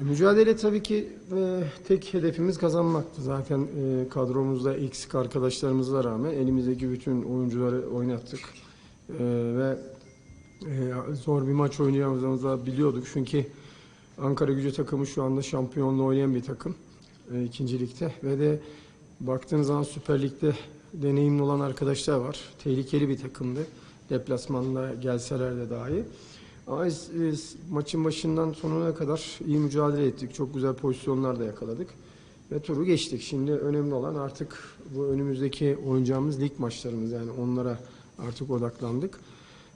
E, Mücadele tabii ki e, tek hedefimiz kazanmaktı. Zaten e, kadromuzda eksik arkadaşlarımıza rağmen elimizdeki bütün oyuncuları oynattık. E, ve e, zor bir maç oynayacağımızı biliyorduk. Çünkü Ankara gücü takımı şu anda şampiyonluğu oynayan bir takım. E, ikinci. Ve de baktığınız zaman Süper Lig'de deneyimli olan arkadaşlar var. Tehlikeli bir takımdı. Deplasmanda gelseler de dahi. Ama maçın başından sonuna kadar iyi mücadele ettik. Çok güzel pozisyonlar da yakaladık. Ve turu geçtik. Şimdi önemli olan artık bu önümüzdeki oynayacağımız lig maçlarımız. Yani onlara artık odaklandık.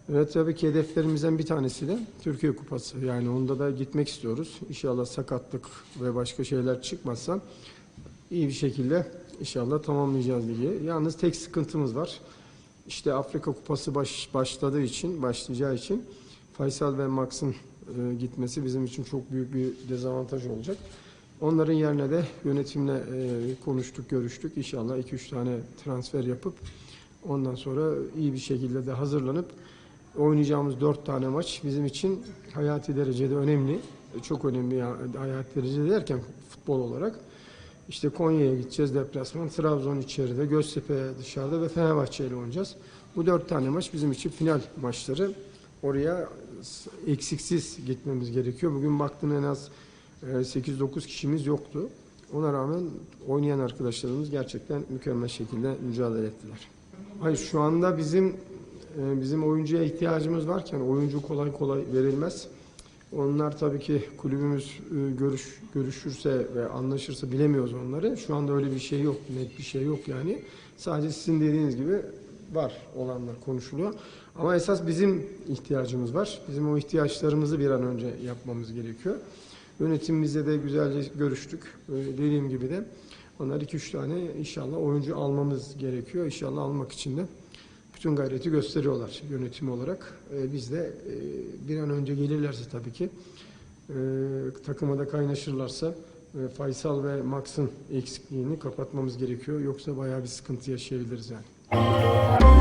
Ve tabii ki hedeflerimizden bir tanesi de Türkiye Kupası. Yani onda da gitmek istiyoruz. İnşallah sakatlık ve başka şeyler çıkmazsa iyi bir şekilde inşallah tamamlayacağız ligi. Yalnız tek sıkıntımız var. İşte Afrika Kupası baş, başladığı için, başlayacağı için Faysal ve Max'ın e, gitmesi bizim için çok büyük bir dezavantaj olacak. Onların yerine de yönetimle e, konuştuk, görüştük. İnşallah 2-3 tane transfer yapıp ondan sonra iyi bir şekilde de hazırlanıp oynayacağımız 4 tane maç bizim için hayati derecede önemli. E, Çok önemli ya, hayati derecede derken futbol olarak. İşte Konya'ya gideceğiz deplasman, Trabzon içeride, Göztepe dışarıda ve Fenerbahçe ile oynayacağız. Bu dört tane maç bizim için final maçları. Oraya eksiksiz gitmemiz gerekiyor. Bugün baktım en az e, 8-9 kişimiz yoktu. Ona rağmen oynayan arkadaşlarımız gerçekten mükemmel şekilde mücadele ettiler. Hayır şu anda bizim e, bizim oyuncuya ihtiyacımız varken oyuncu kolay kolay verilmez. Onlar tabii ki kulübümüz e, görüş görüşürse ve anlaşırsa bilemiyoruz onları. Şu anda öyle bir şey yok, net bir şey yok yani. Sadece sizin dediğiniz gibi var olanlar konuşuluyor. Ama esas bizim ihtiyacımız var. Bizim o ihtiyaçlarımızı bir an önce yapmamız gerekiyor. Yönetimimizle de güzelce görüştük. E, Dediğim gibi de onlar 2-3 tane inşallah oyuncu almamız gerekiyor. İnşallah almak için de bütün gayreti gösteriyorlar yönetim olarak. E, biz de e, bir an önce gelirlerse tabii ki e, takıma da kaynaşırlarsa e, Faysal ve Max'ın eksikliğini kapatmamız gerekiyor. Yoksa bayağı bir sıkıntı yaşayabiliriz yani. Thank you.